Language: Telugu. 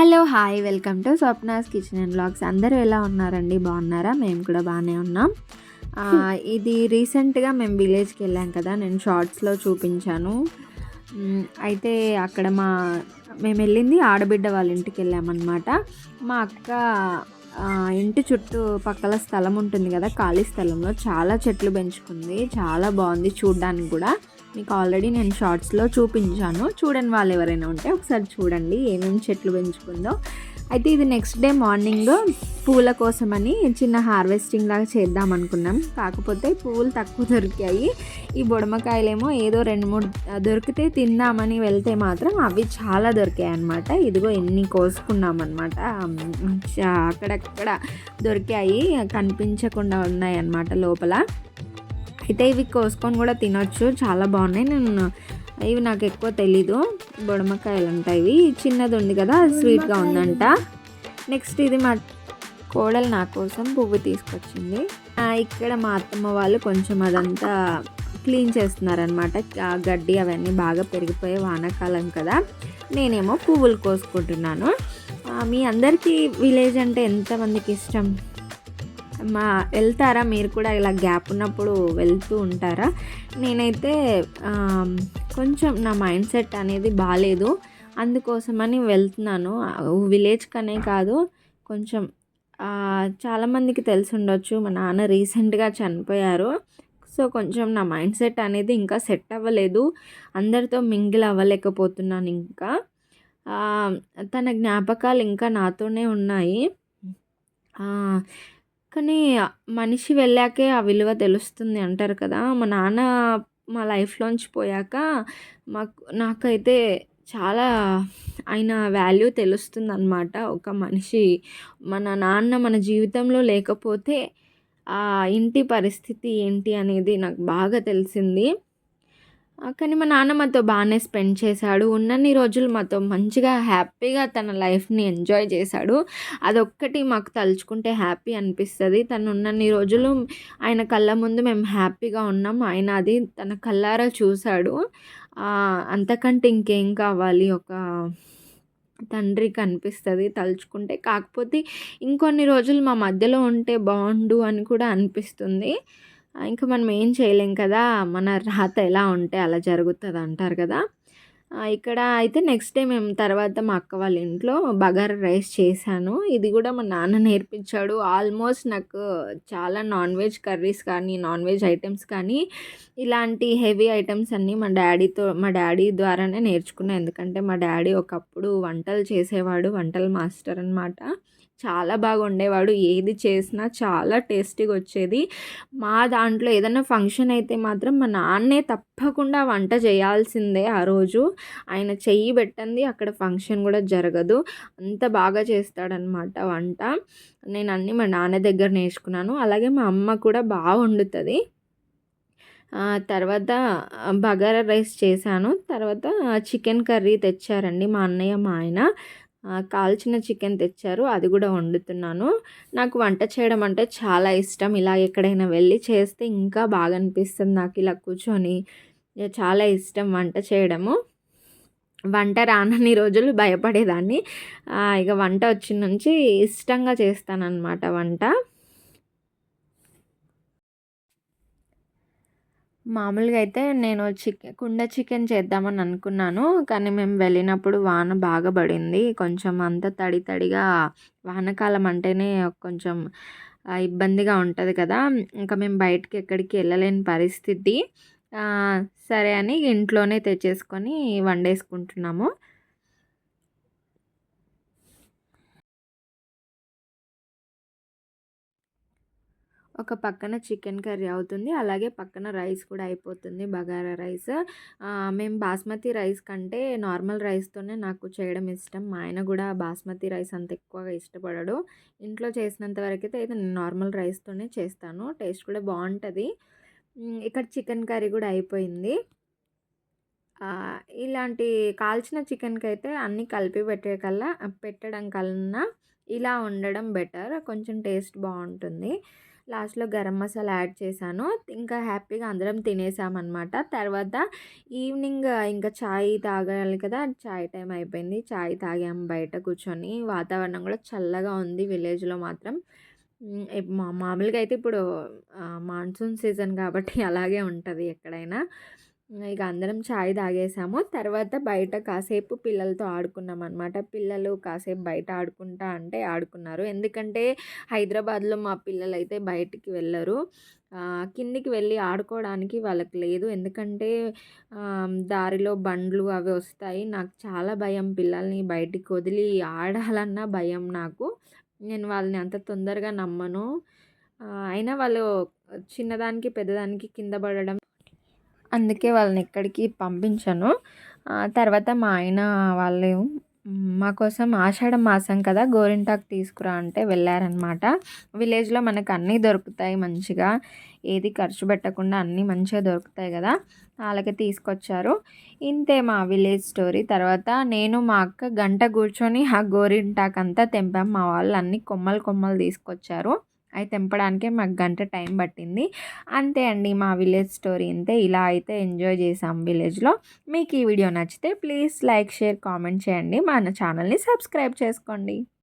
Hello hi welcome to Swapna's kitchen and blogs. అందరూ ఎలా ఉన్నారండి? బాగున్నారా? మేము కూడా బాగానే ఉన్నాం. ఇది రీసెంట్గా మేము విలేజ్కి వెళ్ళాం కదా నేను షార్ట్స్లో చూపించాను. అయితే అక్కడ మా మేము వెళ్ళింది ఆడబిడ్డ వాళ్ళ ఇంటికి వెళ్ళామన్నమాట. మా అక్క ఇంటి చుట్టూ పక్కల స్థలం ఉంటుంది కదా ఖాళీ స్థలంలో. చాలా చెట్లు పెంచుకుంది చాలా బాగుంది చూడ్డానికి కూడా. మీకు ఆల్రెడీ నేను షార్ట్స్లో చూపించాను. చూడని వాళ్ళు ఎవరైనా ఉంటే ఒకసారి చూడండి ఏమేమి చెట్లు పెంచుకుందో. అయితే ఇది నెక్స్ట్ డే మార్నింగ్ పూల కోసమని చిన్న హార్వెస్టింగ్ లాగా చేద్దాం అనుకున్నాం. కాకపోతే పువ్వులు తక్కువ దొరికాయి. ఈ బుడమకాయలేమో ఏదో రెండు మూడు దొరికితే తిందామని వెళ్తే మాత్రం అవి చాలా దొరికాయి అనమాట ఇదిగో ఎన్ని కోసుకున్నాం అనమాట అక్కడక్కడ దొరికాయి కనిపించకుండా ఉన్నాయి అన్నమాట లోపల. అయితే ఇవి కోసుకొని కూడా తినొచ్చు. చాలా బాగున్నాయి. నేను ఇవి నాకు ఎక్కువ తెలీదు. బొడమకాయలు ఉంటాయి ఇవి. చిన్నది ఉంది కదా అది స్వీట్గా ఉందంట. నెక్స్ట్ ఇది మా కోడలు నా కోసం పువ్వు తీసుకొచ్చింది. ఇక్కడ మా అత్తమ్మ వాళ్ళు కొంచెం అదంతా క్లీన్ చేస్తున్నారనమాట గడ్డి అవన్నీ బాగా పెరిగిపోయే వానాకాలం కదా. నేనేమో పువ్వులు కోసుకుంటున్నాను. మీ అందరికీ విలేజ్ అంటే ఎంతమందికి ఇష్టం? మా వెళ్తారా? మీరు కూడా ఇలా గ్యాప్ ఉన్నప్పుడు వెళ్తూ ఉంటారా? నేనైతే కొంచెం నా మైండ్ సెట్ అనేది బాగాలేదు అందుకోసమని వెళ్తున్నాను. విలేజ్ కనే కాదు కొంచెం చాలామందికి తెలిసి ఉండొచ్చు. మా నాన్న రీసెంట్గా చనిపోయారు. సో కొంచెం నా మైండ్ సెట్ అనేది ఇంకా సెట్ అవ్వలేదు. అందరితో మింగిల్ అవ్వలేకపోతున్నాను ఇంకా. తన జ్ఞాపకాలు ఇంకా నాతోనే ఉన్నాయి. కానీ మనిషి వెళ్ళాకే ఆ విలువ తెలుస్తుంది అంటారు కదా. మా నాన్న మా లైఫ్లోంచి పోయాక మాకు నాకైతే చాలా ఆయన వాల్యూ తెలుస్తుంది అనమాట ఒక మనిషి మన నాన్న మన జీవితంలో లేకపోతే ఆ ఇంటి పరిస్థితి ఏంటి అనేది నాకు బాగా తెలిసింది. కానీ మా నాన్న మాతో బాగానే స్పెండ్ చేశాడు. ఉన్నన్ని రోజులు మాతో మంచిగా హ్యాపీగా తన లైఫ్ని ఎంజాయ్ చేశాడు. అదొక్కటి మాకు తలుచుకుంటే హ్యాపీ అనిపిస్తుంది. తను ఉన్నన్ని రోజులు ఆయన కళ్ళ ముందు మేము హ్యాపీగా ఉన్నాం. ఆయన అది తన కళ్ళారా చూశాడు. అంతకంటే ఇంకేం కావాలి? ఒక తండ్రి కనిపిస్తుంది తలుచుకుంటే. కాకపోతే ఇంకొన్ని రోజులు మా మధ్యలో ఉంటే బాగుండు అని కూడా అనిపిస్తుంది. ఇంకా మనం ఏం చేయలేం కదా మన రాత ఎలా ఉంటే అలా జరుగుతుంది అంటారు కదా ఇక్కడ అయితే నెక్స్ట్ డే మేము తర్వాత మా అక్క వాళ్ళ ఇంట్లో బగారా రైస్ చేశాను. ఇది కూడా మా నాన్న నేర్పించాడు. ఆల్మోస్ట్ నాకు చాలా నాన్ వెజ్ కర్రీస్ కానీ నాన్ వెజ్ ఐటమ్స్ కానీ ఇలాంటి హెవీ ఐటమ్స్ అన్నీ మా డాడీతో మా డాడీ ద్వారానే నేర్చుకున్నాను ఎందుకంటే మా డాడీ ఒకప్పుడు వంటలు చేసేవాడు వంటల మాస్టర్ అనమాట చాలా బాగా వండేవాడు. ఏది చేసినా చాలా టేస్టీగా వచ్చేది. మా దాంట్లో ఏదైనా ఫంక్షన్ అయితే మాత్రం మా నాన్నే తప్పకుండా వంట చేయాల్సిందే ఆ రోజు. ఆయన చెయ్యి పెట్టండి అక్కడ ఫంక్షన్ కూడా జరగదు. అంత బాగా చేస్తాడనమాట వంట. నేను అన్నీ మా నాన్న దగ్గర నేర్చుకున్నాను. అలాగే మా అమ్మ కూడా బాగా వండుతుంది. తర్వాత బగారా రైస్ చేశాను. తర్వాత చికెన్ కర్రీ తెచ్చారండి మా అన్నయ్య మా ఆయన. కాల్చిన చికెన్ తెచ్చారు అది కూడా వండుతున్నాను. నాకు వంట చేయడం అంటే చాలా ఇష్టం. ఇలా ఎక్కడైనా వెళ్ళి చేస్తే ఇంకా బాగా అనిపిస్తుంది నాకు ఇలా కూర్చొని. చాలా ఇష్టం వంట చేయడము. వంట రానన్ని రోజులు భయపడేదాన్ని. ఇక వంట వచ్చిన నుంచి ఇష్టంగా చేస్తానన్నమాట వంట. మామూలుగా అయితే నేను చికెన్ కుండ చికెన్ చేద్దామని అనుకున్నాను. కానీ మేము వెళ్ళినప్పుడు వాన బాగా పడింది. కొంచెం అంత తడి తడిగా వానకాలం అంటేనే కొంచెం ఇబ్బందిగా ఉంటుంది కదా. ఇంకా మేము బయటికి ఎక్కడికి వెళ్ళలేని పరిస్థితి. సరే అని ఇంట్లోనే తెచ్చేసుకొని వండేసుకుంటున్నాము. ఒక పక్కన చికెన్ కర్రీ అవుతుంది. అలాగే పక్కన రైస్ కూడా అయిపోతుంది. బగారా రైస్. మేము బాస్మతి రైస్ కంటే నార్మల్ రైస్తోనే నాకు చేయడం ఇష్టం. మా ఆయన కూడా బాస్మతి రైస్ అంత ఎక్కువగా ఇష్టపడడు. ఇంట్లో చేసినంత వరకైతే అయితే అయితే నేను నార్మల్ రైస్తోనే చేస్తాను. టేస్ట్ కూడా బాగుంటుంది. ఇక్కడ చికెన్ కర్రీ కూడా అయిపోయింది. ఇలాంటి కాల్చిన చికెన్కి అయితే అన్నీ కలిపి పెట్టే కల్లా పెట్టడం కన్నా ఇలా ఉండడం బెటర్. కొంచెం టేస్ట్ బాగుంటుంది. లాస్ట్‌లో గరం మసాలా యాడ్ చేశాను. ఇంకా హ్యాపీగా అందరం తినేసామనమాట. తర్వాత ఈవినింగ్ ఇంకా చాయ్ తాగాలి కదా! చాయ్ టైం అయిపోయింది. చాయ్ తాగాము బయట కూర్చొని. వాతావరణం కూడా చల్లగా ఉంది విలేజ్‌లో మాత్రం. మా మామూలుగా అయితే ఇప్పుడు మాన్సూన్ సీజన్ కాబట్టి అలాగే ఉంటుంది ఎక్కడైనా. ఇక అందరం చాయ్ తాగేసాము. తర్వాత బయట కాసేపు పిల్లలతో ఆడుకున్నాం అనమాట పిల్లలు కాసేపు బయట ఆడుకుంటా అంటే ఆడుకున్నారు. ఎందుకంటే హైదరాబాద్‌లో మా పిల్లలైతే బయటికి వెళ్ళరు. కిందికి వెళ్ళి ఆడుకోవడానికి వాళ్ళకి లేదు. ఎందుకంటే దారిలో బండ్లు అవి వస్తాయి. నాకు చాలా భయం పిల్లల్ని బయటికి వదిలి ఆడాలన్నా భయం నాకు. నేను వాళ్ళని అంత తొందరగా నమ్మను. అయినా వాళ్ళు చిన్నదానికి, పెద్దదానికి కింద పడడం అందుకే వాళ్ళని ఎక్కడికి పంపించను. తర్వాత మా ఆయన వాళ్ళు మా కోసం ఆషాఢ మాసం కదా! గోరింటాకు తీసుకురా అంటే వెళ్ళారనమాట. విలేజ్‌లో మనకు అన్నీ దొరుకుతాయి మంచిగా. ఏది ఖర్చు పెట్టకుండా అన్నీ మంచిగా దొరుకుతాయి కదా! వాళ్ళకి తీసుకొచ్చారు. ఇంతే మా విలేజ్ స్టోరీ. తర్వాత నేను మా అక్క గంట కూర్చొని ఆ గోరింటాకంతా తెంపాం. మా వాళ్ళు అన్ని కొమ్మలు కొమ్మలు తీసుకొచ్చారు. అవి తెంపడానికే మాకు గంట టైం పట్టింది. అంతే అండి మా విలేజ్ స్టోరీ అంతే ఇలా అయితే ఎంజాయ్ చేసాం విలేజ్‌లో. మీకు ఈ వీడియో నచ్చితే ప్లీజ్ లైక్, షేర్, కామెంట్ చేయండి. మన ఛానల్‌ని సబ్స్క్రైబ్ చేసుకోండి.